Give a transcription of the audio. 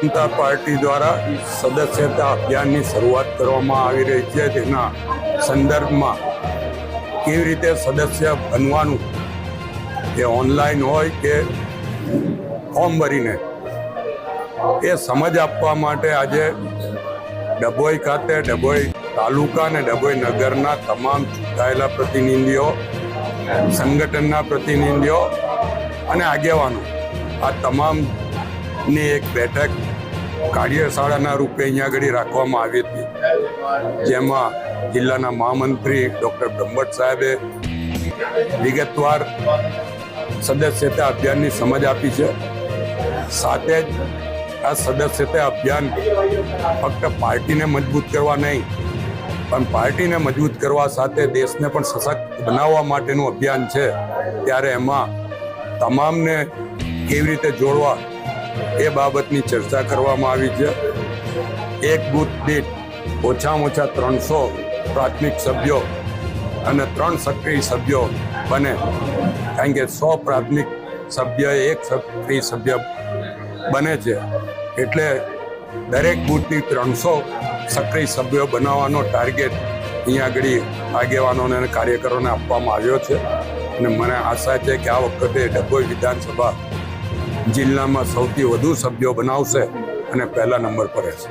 જનતા party દ્વારા સદસ્યતા અભિયાનની શરૂઆત કરવામાં આવી રહી છે. તેના સંદર્ભમાં કેવી રીતે સદસ્ય બનવાનું એ ઓનલાઈન હોય કે ફોર્મ ભરીને, એ સમજ આપવા માટે આજે ડભોઈ ખાતે, ડભોઈ તાલુકા અને ડભોઈ નગરના તમામ ચૂંટાયેલા પ્રતિનિધિઓ, સંગઠનના પ્રતિનિધિઓ અને આગેવાનો આ તમામની એક બેઠક કાર્યશાળાના રૂપે અહીંયા આગળ રાખવામાં આવી હતી. જેમાં જિલ્લાના મહામંત્રી ડૉક્ટર બ્રહ્મટ સાહેબે વિગતવાર સદસ્યતા અભિયાનની સમજ આપી છે. સાથે જ આ સદસ્યતા અભિયાન ફક્ત પાર્ટીને મજબૂત કરવા નહીં, પણ પાર્ટીને મજબૂત કરવા સાથે દેશને પણ સશક્ત બનાવવા માટેનું અભિયાન છે. ત્યારે એમાં તમામને કેવી રીતે જોડવા એ બાબતની ચર્ચા કરવામાં આવી છે. એક બૂથ દીઠ ઓછામાં ઓછા ત્રણસો પ્રાથમિક સભ્યો અને ત્રણ સક્રિય સભ્યો બને. કારણ કે સો પ્રાથમિક સભ્ય એક સક્રિય સભ્ય બને છે. એટલે દરેક બૂથની ત્રણસો સક્રિય સભ્યો બનાવવાનો ટાર્ગેટ અહીંયા આગળ આગેવાનોને અને કાર્યકરોને આપવામાં આવ્યો છે. અને મને આશા છે કે આ વખતે ડભોઈ વિધાનસભા જિલ્લામાં સૌથી વધુ સભ્યો બનાવશે અને પહેલા નંબર પર રહેશે.